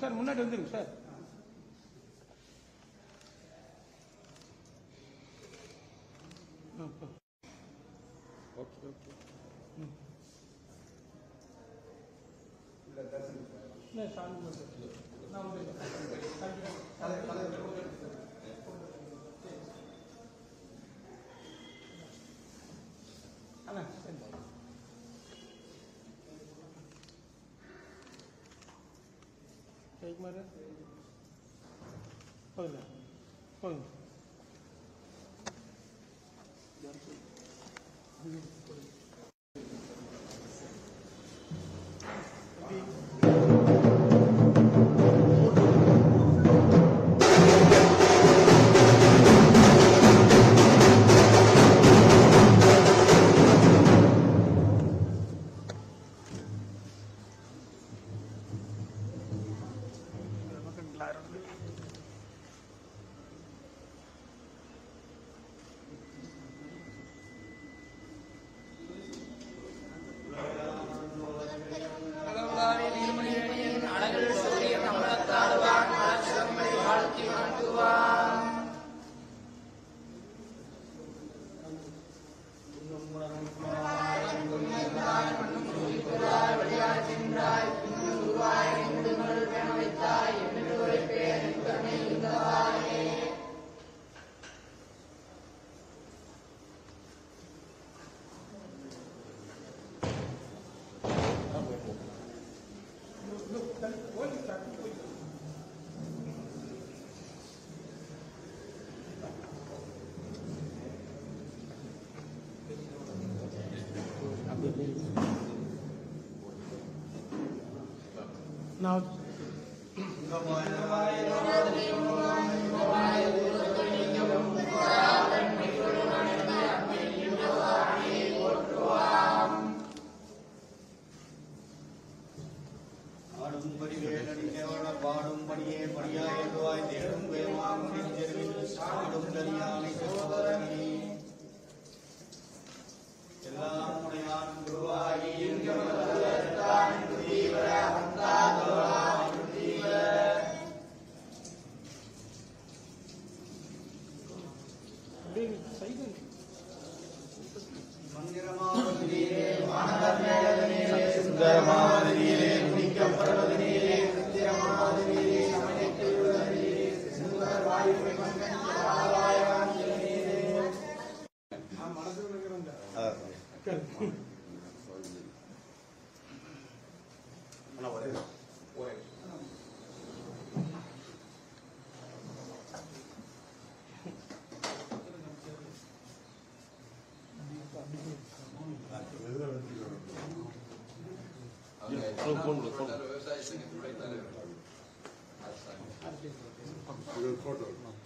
Sir முன்னாடி வந்துருங்க sir. Okay okay இல்லை சாமி. நான் एक मारे पंगा पंगा ஆடும்படி வேலடிக்கவன பாடும்படியே படியாய் எழுவாய் தேடும் வேவாம் நெஞ்செருவில் சாடும் கரியானை சோதரனே எல்லாம்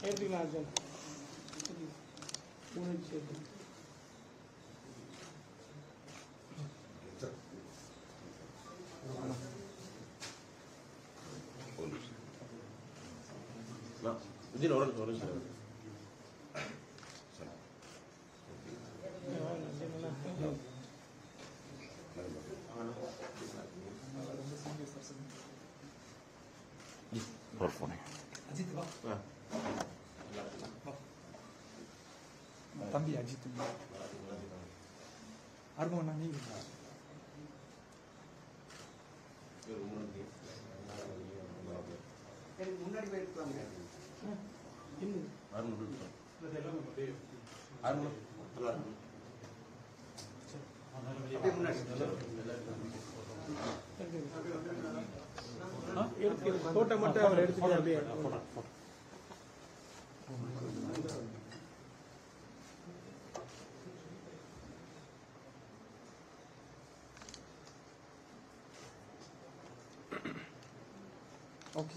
எடுத்துக்கலாம் சார் மூணு சேர்த்து விஜய் ஒரு நிமிஷம் ஒரு நிமிஷம் ஒரு ஃபோனு தம்பி அஜித் அருமண்ணா நீங்க முன்னாடி போயிருக்கலாமே இன்னும் அப்படியே முன்னாடி எடுத்து ஃபோட்டோ மட்டும் அவர் எடுத்துட்டு அப்படியே ஓகே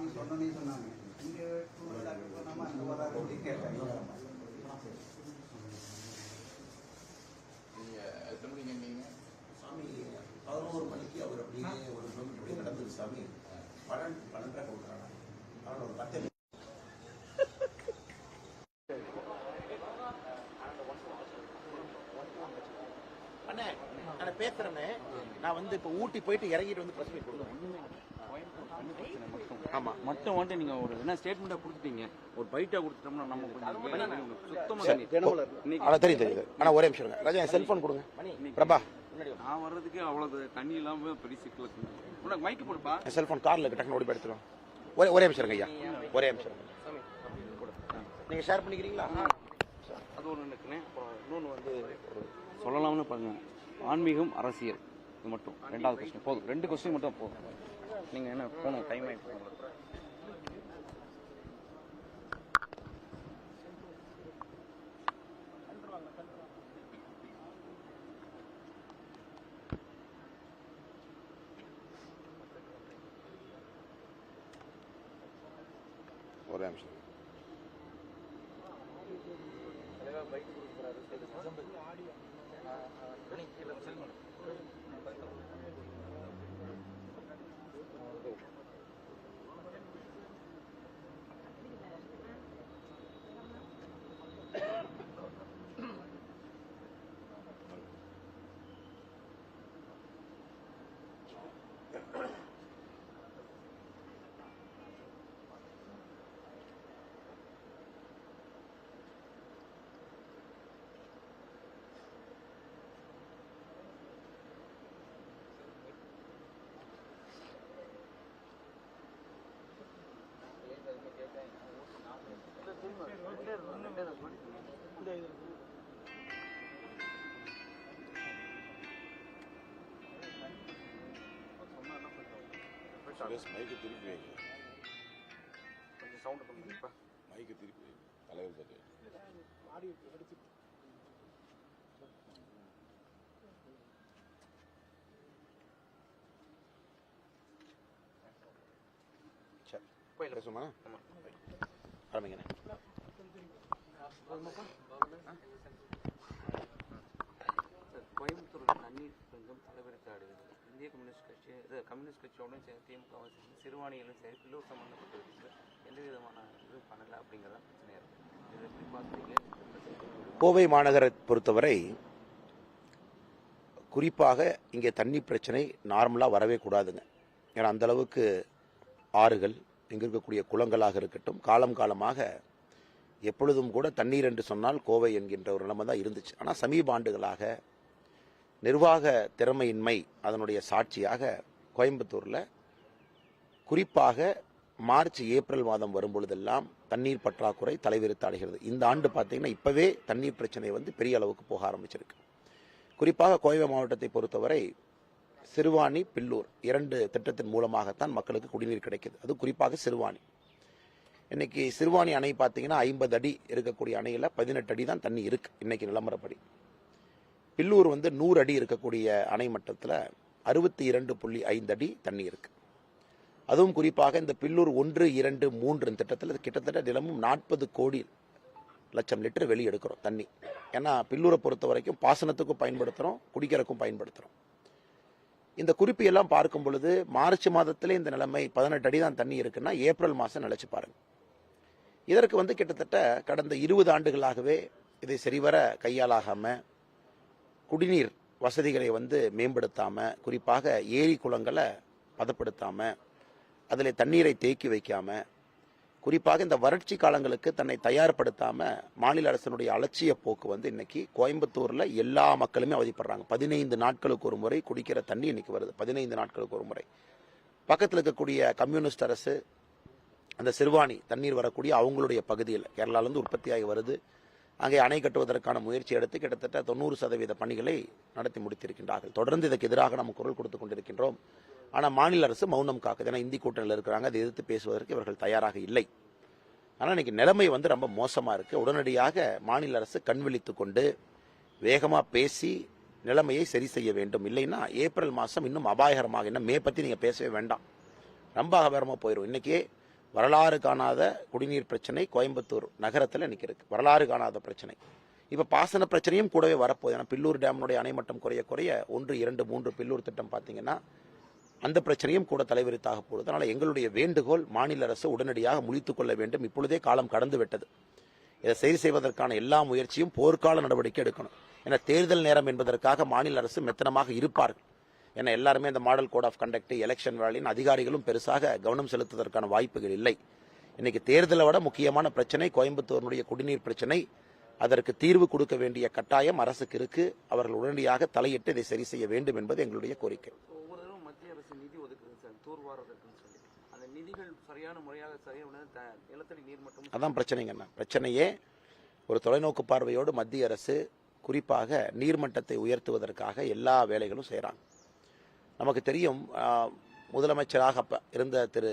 சாமி சொன்னோன்னே சொன்னாங்க. இங்கே டாக்டர் சொன்னாமா அங்கே வராரு அப்படின்னு கேட்டாங்க. சாமி பதினோரு மணிக்கு அவர் அப்படியே ஒரு கிலோமீட்டர் அப்படியே நடந்தது சாமி பன்னெண்டு பன்னெண்டரை கொடுக்குறாங்க. ஆனால் ஒரு பத்து அண்ணே நான் பேசுறேனே நான் வந்து இப்போ ஊட்டி போயிட்டு இறங்கிட்டு வந்து மீட் கொடுக்குறேன். ஆமா மட்டும் நீங்க ஒரு என்ன ஸ்டேட்மெண்டா கொடுத்துட்டீங்க ஒரு பைட்டா கொடுத்துட்டோம்னா நம்ம கொஞ்சம் சுத்தமா தெரியும் தெரியுது ஆனா ஒரே நிமிஷம் இருங்க. ராஜா செல்போன் கொடுங்க. பிரபா. நான் வர்றதுக்கே அவ்வளவு தண்ணி இல்லாம பெரிய சிக்கல். உனக்கு மைக்கு போடுப்பா செல்போன் கார்ல இருக்கு டக்குனு ஓடி போய் எடுத்துருவோம். ஒரே ஒரே நிமிஷம் ஐயா. ஒரே நிமிஷம். நீங்க ஷேர் பண்ணிக்கிறீங்களா? அது ஒன்று நினைக்கிறேன் இன்னொன்று வந்து ஒரு சொல்லலாம்னு பாருங்க. ஆன்மீகம் அரசியல். இது மட்டும். ரெண்டாவது கொஸ்டின் போதும். ரெண்டு கொஸ்டின் மட்டும் போதும். நீங்க என்ன போகணும் டைம் ஆயிடுச்சு ஒரு நிமிஷம். சுரேஷ் மைக்கு திருப்பி வைங்க. கொஞ்சம் சவுண்ட் பண்ணுங்கப்பா மைக்கு திருப்பி வைங்க. தலைவர் சட்டை சரி. பேசுமா ஆரம்பிங்கண்ணே சார், கோயம்புத்தூர் தண்ணீர் பஞ்சம் தலைவருக்கு இந்திய கம்யூனிஸ்ட் கட்சி இது கம்யூனிஸ்ட் கட்சியோடும் சரி திமுக சரி சிறுவாணியிலும் சரி பில்லூர் சம்பந்தப்பட்ட விஷயத்தில் எந்த விதமான இது பண்ணல அப்படிங்கிறத பிரச்சனையாக இருக்குது இது எப்படி பார்க்குறீங்க கோவை மாநகரை பொறுத்தவரை குறிப்பாக இங்கே தண்ணி பிரச்சனை நார்மலாக வரவே கூடாதுங்க. ஏன்னா அந்தளவுக்கு ஆறுகள் இங்கே இருக்கக்கூடிய குளங்களாக இருக்கட்டும் காலம் காலமாக எப்பொழுதும் கூட தண்ணீர் என்று சொன்னால் கோவை என்கின்ற ஒரு நிலைமை தான் இருந்துச்சு. ஆனால் சமீப ஆண்டுகளாக நிர்வாக திறமையின்மை அதனுடைய சாட்சியாக கோயம்புத்தூரில் குறிப்பாக மார்ச் ஏப்ரல் மாதம் வரும்பொழுதெல்லாம் தண்ணீர் பற்றாக்குறை தலைவிரித்தாடுகிறது இந்த ஆண்டு பார்த்தீங்கன்னா இப்பவே தண்ணீர் பிரச்சனை வந்து பெரிய அளவுக்கு போக ஆரம்பிச்சிருக்கு. குறிப்பாக கோவை மாவட்டத்தை பொறுத்தவரை சிறுவாணி பில்லூர் இரண்டு திட்டத்தின் மூலமாகத்தான் மக்களுக்கு குடிநீர் கிடைக்கிது. அது குறிப்பாக சிறுவாணி. இன்னைக்கு சிறுவாணி அணை பார்த்தீங்கன்னா ஐம்பது அடி இருக்கக்கூடிய அணையில் பதினெட்டு அடி தான் தண்ணி இருக்கு இன்னைக்கு நிலமரப்படி. பில்லூர் வந்து நூறு அடி இருக்கக்கூடிய அணை மட்டத்தில் அறுபத்தி இரண்டு புள்ளி ஐந்து அடி தண்ணி இருக்கு. அதுவும் குறிப்பாக இந்த பில்லூர் ஒன்று இரண்டு மூன்று திட்டத்தில் கிட்டத்தட்ட தினமும் நாற்பது கோடி லட்சம் லிட்டர் வெளியெடுக்கிறோம் தண்ணி. ஏன்னா பில்லூரை பொறுத்த வரைக்கும் பாசனத்துக்கும் பயன்படுத்துகிறோம் குடிக்கிறதுக்கும் பயன்படுத்துகிறோம் இந்த குறிப்பையெல்லாம் பார்க்கும் பொழுது மார்ச் மாதத்திலே இந்த நிலைமை பதினெட்டு அடி தான் தண்ணி இருக்குன்னா ஏப்ரல் மாதம் நினைச்சு பாருங்கள் இதற்கு வந்து கிட்டத்தட்ட கடந்த இருபது ஆண்டுகளாகவே இதை சரிவர கையாளாகாம குடிநீர் வசதிகளை வந்து மேம்படுத்தாமல் குறிப்பாக ஏரி குளங்களை பதப்படுத்தாமல் அதில் தண்ணீரை தேக்கி வைக்காம குறிப்பாக இந்த வறட்சி காலங்களுக்கு தன்னை தயார்படுத்தாமல் மாநில அரசினுடைய அலட்சிய போக்கு வந்து இன்னைக்கு கோயம்புத்தூரில் எல்லா மக்களுமே அவதிப்படுறாங்க. பதினைந்து நாட்களுக்கு ஒரு முறை குடிக்கிற தண்ணி இன்னைக்கு வருது. பதினைந்து நாட்களுக்கு ஒரு முறை. பக்கத்தில் இருக்கக்கூடிய கம்யூனிஸ்ட் அரசு அந்த சிறுவாணி தண்ணீர் வரக்கூடிய அவங்களுடைய பகுதியில் கேரளாவிலேருந்து உற்பத்தியாகி வருது. அங்கே அணை கட்டுவதற்கான முயற்சி எடுத்து கிட்டத்தட்ட தொண்ணூறு சதவீத பணிகளை நடத்தி முடித்திருக்கின்றார்கள். தொடர்ந்து இதற்கு எதிராக நம்ம குரல் கொடுத்து கொண்டிருக்கின்றோம். ஆனால் மாநில அரசு மௌனம் காக்குது. ஏன்னா இந்தி கூட்டணியில் இருக்கிறாங்க. அதை எதிர்த்து பேசுவதற்கு இவர்கள் தயாராக இல்லை. ஆனால் இன்னைக்கு நிலைமை வந்து ரொம்ப மோசமாக இருக்குது உடனடியாக மாநில அரசு கண்விழித்து கொண்டு வேகமாக பேசி நிலைமையை சரி செய்ய வேண்டும். இல்லைன்னா ஏப்ரல் மாதம் இன்னும் அபாயகரமாக இன்னும் மே பற்றி நீங்கள் பேசவே வேண்டாம். ரொம்ப அபாயகரமாக போயிடும் இன்றைக்கே வரலாறு காணாத குடிநீர் பிரச்சனை கோயம்புத்தூர் நகரத்தில் இன்னைக்கு இருக்குது வரலாறு காணாத பிரச்சனை. இப்போ பாசன பிரச்சனையும் கூடவே வரப்போகுது. ஏன்னா பில்லூர் டேம்னுடைய அணைமட்டம் குறைய குறைய ஒன்று இரண்டு மூன்று பில்லூர் திட்டம் பார்த்தீங்கன்னா அந்த பிரச்சனையும் கூட தலைவிரித்தாக போகுது. அதனால் எங்களுடைய வேண்டுகோள் மாநில அரசு உடனடியாக முடித்து கொள்ள வேண்டும். இப்பொழுதே காலம் கடந்து விட்டது. இதை சரி செய்வதற்கான எல்லா முயற்சியும் போர்க்கால நடவடிக்கை எடுக்கணும். ஏன்னா தேர்தல் நேரம் என்பதற்காக மாநில அரசு மெத்தனமாக இருப்பார்கள். ஏன்னா எல்லாருமே இந்த model code of conduct election வேலையின் அதிகாரிகளும் பெருசாக கவனம் செலுத்துவதற்கான வாய்ப்புகள் இல்லை. இன்னைக்கு தேர்தலை விட முக்கியமான பிரச்சனை கோயம்புத்தூரினுடைய குடிநீர் பிரச்சனை. அதற்கு தீர்வு கொடுக்க வேண்டிய கட்டாயம் அரசுக்கு இருக்கு. அவர்கள் உடனடியாக தலையிட்டு இதை சரி செய்ய வேண்டும் என்பது எங்களுடைய கோரிக்கை. அதான் பிரச்சனைங்க என்ன பிரச்சனையே ஒரு தொலைநோக்கு பார்வையோடு மத்திய அரசு குறிப்பாக நீர்மட்டத்தை உயர்த்துவதற்காக எல்லா வேலைகளும் செய்கிறாங்க நமக்கு தெரியும் முதலமைச்சராக அப்போ இருந்த திரு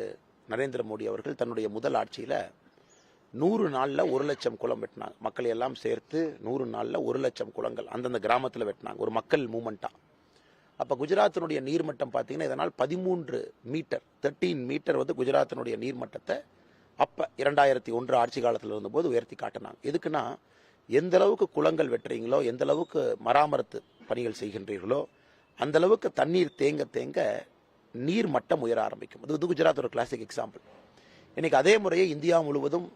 நரேந்திர மோடி அவர்கள் தன்னுடைய முதல் ஆட்சியில் நூறு நாளில் ஒரு லட்சம் குளம் வெட்டினாங்க. மக்களை எல்லாம் சேர்த்து நூறு நாளில் ஒரு லட்சம் குளங்கள் அந்தந்த கிராமத்தில் வெட்டினாங்க. ஒரு மக்கள் மூமெண்ட்டாக அப்போ குஜராத்தினுடைய நீர்மட்டம் பார்த்தீங்கன்னா இதனால் பதிமூன்று மீட்டர் தேர்ட்டீன் மீட்டர் வந்து குஜராத்தினுடைய நீர்மட்டத்தை அப்போ இரண்டாயிரத்தி ஒன்று ஆட்சி காலத்தில் இருந்தபோது உயர்த்தி காட்டினாங்க. எதுக்குன்னா எந்த அளவுக்கு குளங்கள் வெட்டுறீங்களோ எந்த அளவுக்கு பணிகள் செய்கின்றீர்களோ அந்த அளவுக்கு தண்ணீர் தேங்க தேங்க நீர் மட்டம் உயர ஆரம்பிக்கும். அது வந்து குஜராத் ஒரு கிளாசிக் எக்ஸாம்பிள் இன்னைக்கு அதே முறையை இந்தியா முழுவதும்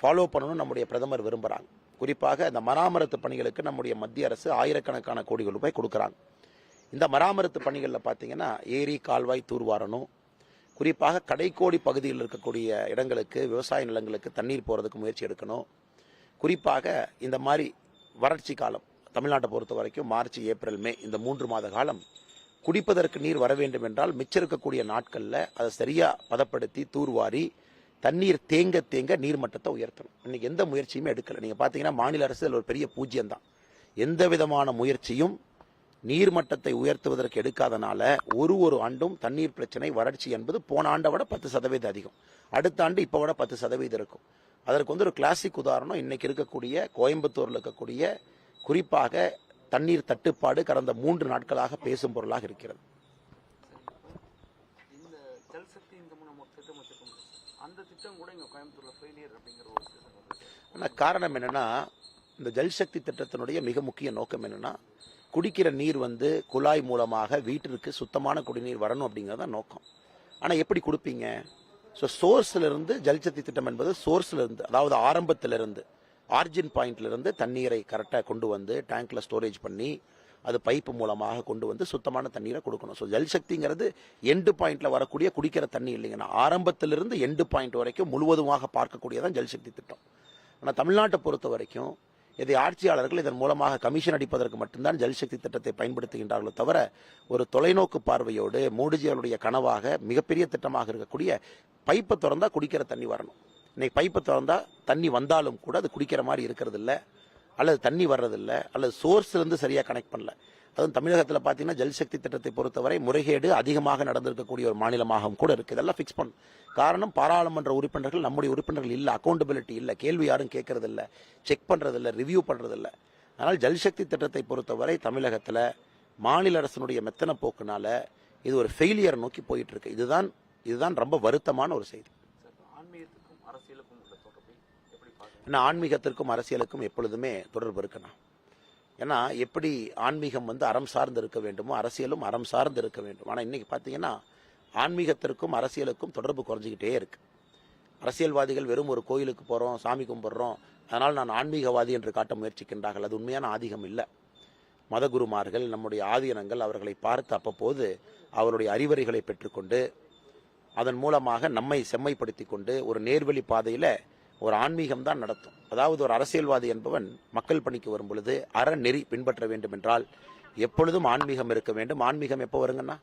ஃபாலோ பண்ணணும்னு நம்முடைய பிரதமர் விரும்புகிறாங்க குறிப்பாக இந்த மராமரத்து பணிகளுக்கு நம்முடைய மத்திய அரசு ஆயிரக்கணக்கான கோடிகள் ரூபாய் கொடுக்குறாங்க. இந்த மராமரத்து பணிகளில் பார்த்தீங்கன்னா ஏரி கால்வாய் தூர்வாரணும் குறிப்பாக கடைக்கோடி பகுதியில் இருக்கக்கூடிய இடங்களுக்கு விவசாய நிலங்களுக்கு தண்ணீர் போகிறதுக்கு முயற்சி எடுக்கணும். குறிப்பாக இந்த மாதிரி வறட்சி காலம் தமிழ்நாட்டை பொறுத்த வரைக்கும் மார்ச் ஏப்ரல் மே இந்த மூன்று மாத காலம் குடிப்பதற்கு நீர் வர வேண்டும் என்றால் மிச்சம் இருக்கக்கூடிய நாட்களில் அதை சரியாக பதப்படுத்தி தூர்வாரி தண்ணீர் தேங்க தேங்க நீர்மட்டத்தை உயர்த்தணும். இன்னைக்கு எந்த முயற்சியுமே எடுக்கலை. நீங்கள் பார்த்தீங்கன்னா மாநில அரசு அதில் ஒரு பெரிய பூஜ்யம் தான் எந்த விதமான முயற்சியும் நீர்மட்டத்தை உயர்த்துவதற்கு எடுக்காதனால ஒரு ஒரு ஆண்டும் தண்ணீர் பிரச்சனை வறட்சி என்பது போன ஆண்டை விட பத்து சதவீதம் அதிகம். அடுத்த ஆண்டு இப்போ விட பத்து சதவீதம் இருக்கும். அதற்கு வந்து ஒரு கிளாசிக் உதாரணம் இன்னைக்கு இருக்கக்கூடிய கோயம்புத்தூரில் இருக்கக்கூடிய குறிப்பாக தண்ணீர் தட்டுப்பாடு கடந்த மூன்று நாட்களாக பேசும் பொருளாக இருக்கிறது இந்த ஜல் சக்தி இந்த நம்ம ஒரு திட்டம் வச்சிருக்கோம் சார். அந்த திட்டம் கூட இங்க கோயம்புத்தூர்ல ஃபெயிலியர் அப்படிங்கிற ஒரு திட்டம் வருது சார். ஆனா காரணம் என்னன்னா இந்த ஜல்சக்தி திட்டத்தினுடைய மிக முக்கிய நோக்கம் என்னன்னா குடிக்கிற நீர் வந்து குழாய் மூலமாக வீட்டிற்கு சுத்தமான குடிநீர் வரணும் அப்படிங்கிறது தான் நோக்கம் ஆனா எப்படி கொடுப்பீங்க ஸோ சோர்ஸ்ல இருந்து ஜல்சக்தி திட்டம் என்பது சோர்ஸ்ல இருந்து அதாவது ஆரம்பத்துல இருந்து ஆர்ஜின் பாயிண்ட்லேருந்து தண்ணீரை கரெக்டாக கொண்டு வந்து டேங்கில் ஸ்டோரேஜ் பண்ணி அது பைப்பு மூலமாக கொண்டு வந்து சுத்தமான தண்ணீரை கொடுக்கணும். ஸோ ஜல்சக்திங்கிறது எண்டு பாயிண்ட்ல வரக்கூடிய குடிக்கிற தண்ணி இல்லைங்கன்னா ஆரம்பத்திலிருந்து எண்டு பாயிண்ட் வரைக்கும் முழுவதுமாக பார்க்கக்கூடியதான் ஜல்சக்தி திட்டம். ஆனால் தமிழ்நாட்டை பொறுத்த வரைக்கும் இதை ஆட்சியாளர்கள் இதன் மூலமாக கமிஷன் அடிப்பதற்கு மட்டும்தான் ஜல்சக்தி திட்டத்தை பயன்படுத்துகின்றார்களோ தவிர ஒரு தொலைநோக்கு பார்வையோடு மோடிஜி அவருடைய கனவாக மிகப்பெரிய திட்டமாக இருக்கக்கூடிய பைப்பை திறந்தால் குடிக்கிற தண்ணி வரணும். இன்னைக்கு பைப்பை திறந்தா தண்ணி வந்தாலும் கூட அது குடிக்கிற மாதிரி இருக்கிறதில்ல. அல்லது தண்ணி வர்றதில்ல. அல்லது சோர்ஸ்லேருந்து சரியாக கனெக்ட் பண்ணல. அதுவும் தமிழகத்தில் பார்த்தீங்கன்னா ஜல்சக்தி திட்டத்தை பொறுத்தவரை முறைகேடு அதிகமாக நடந்திருக்கக்கூடிய ஒரு மாநிலமாகவும் கூட இருக்கு. இதெல்லாம் ஃபிக்ஸ் பண்ணும் காரணம் பாராளுமன்ற உறுப்பினர்கள் நம்முடைய உறுப்பினர்கள் இல்லை அக்கௌண்டபிலிட்டி இல்லை. கேள்வி யாரும் கேட்கறதில்ல. செக் பண்ணுறதில்ல ரிவ்யூ பண்ணுறதில்ல அதனால் ஜல்சக்தி திட்டத்தை பொறுத்தவரை தமிழகத்தில் மாநில அரசினுடைய மெத்தன போக்குனால இது ஒரு ஃபெயிலியர் நோக்கி போயிட்டு இருக்கு. இதுதான் இதுதான் ரொம்ப வருத்தமான ஒரு செய்தி. அரசியலுக்கும் உள்ள தொடர்பை எப்படி ஏன்னா ஆன்மீகத்திற்கும் அரசியலுக்கும் எப்பொழுதுமே தொடர்பு இருக்குண்ணா ஏன்னா எப்படி ஆன்மீகம் வந்து அறம் சார்ந்து இருக்க வேண்டுமோ அரசியலும் அறம் சார்ந்து இருக்க வேண்டும். ஆனால் இன்னைக்கு பார்த்தீங்கன்னா ஆன்மீகத்திற்கும் அரசியலுக்கும் தொடர்பு குறைஞ்சிக்கிட்டே இருக்கு. அரசியல்வாதிகள் வெறும் ஒரு கோயிலுக்கு போகிறோம் சாமி கும்பிட்றோம் அதனால் நான் ஆன்மீகவாதி என்று காட்ட முயற்சிக்கின்றார்கள். அது உண்மையான ஆதிகம் இல்லை. மதகுருமார்கள் நம்முடைய ஆதீனங்கள் அவர்களை பார்த்து அப்பப்போது அவருடைய அறிவுரைகளை பெற்றுக்கொண்டு அதன் மூலமாக நம்மை செம்மைப்படுத்தி கொண்டு ஒரு நேர்வழி பாதையில் ஒரு ஆன்மீகம் தான் நடத்தும். அதாவது ஒரு அரசியல்வாதி என்பவன் மக்கள் பணிக்கு வரும் பொழுது அறநெறி பின்பற்ற வேண்டும் என்றால் எப்பொழுதும் ஆன்மீகம் இருக்க வேண்டும். ஆன்மீகம் எப்போ வருங்கன்னா?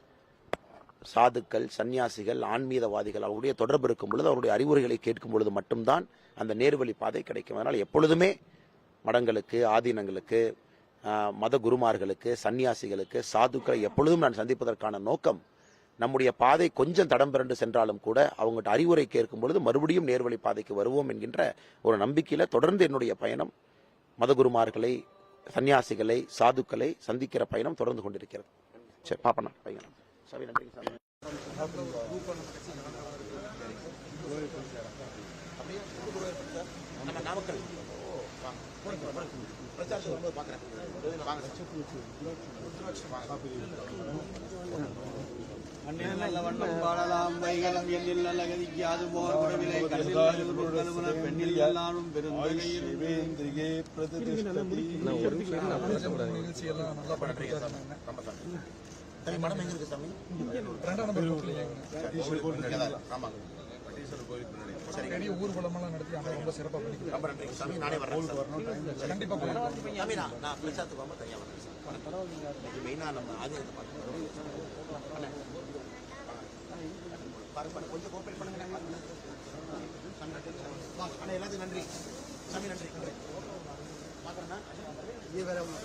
சாதுக்கள் சன்னியாசிகள் ஆன்மீகவாதிகள் அவருடைய தொடர்பு இருக்கும் பொழுது அவருடைய அறிவுரைகளை கேட்கும் பொழுது மட்டும்தான் அந்த நேர்வழி பாதை கிடைக்கும். அதனால் எப்பொழுதுமே மடங்களுக்கு ஆதீனங்களுக்கு மத குருமார்களுக்கு சன்னியாசிகளுக்கு சாதுக்களை எப்பொழுதும் நான் சந்திப்பதற்கான நோக்கம் நம்முடைய பாதை கொஞ்சம் தடம் பிறண்டு சென்றாலும் கூட அவங்ககிட்ட அறிவுரை கேட்கும் பொழுது மறுபடியும் நேர்வழி பாதைக்கு வருவோம் என்கின்ற ஒரு நம்பிக்கையில் தொடர்ந்து என்னுடைய பயணம். மதகுருமார்களை சன்னியாசிகளை சாதுக்களை சந்திக்கிற பயணம் தொடர்ந்து கொண்டிருக்கிறது. சரி பாப்பண்ணா பையன். சரி நன்றி சாமி. நம்ம நாமக்கல் பிரச்சாரத்துக்கு வரும்போது பார்க்குறேன். வாங்க மண்ணில் நல்ல வண்ணம் பாடலாம் எண்ணில் நல்ல கதிக்கு அது போர் பெண்ணில் எல்லாரும் பெருந்தகையில் நல்லா சாமி மடம் எங்க இருக்கு சாமி ரெண்டாம் நம்பர் ஆமாங்க பெரிய ஊர்வலமெல்லாம் நடத்தி ரொம்ப சிறப்பாக ரொம்ப சாமி நானே வரேன் கண்டிப்பாக சாமி நான் நான் தனியாக வரேன் சார் மெயினாக நம்ம பாருங்க கொஞ்சம் கோஆப்ரேட் பண்ணுங்க. பாருங்க அண்ணா எல்லாத்துக்கும் நன்றி. சாமி நன்றி நன்றி. பார்க்குறேண்ணா இது வேற ஒன்று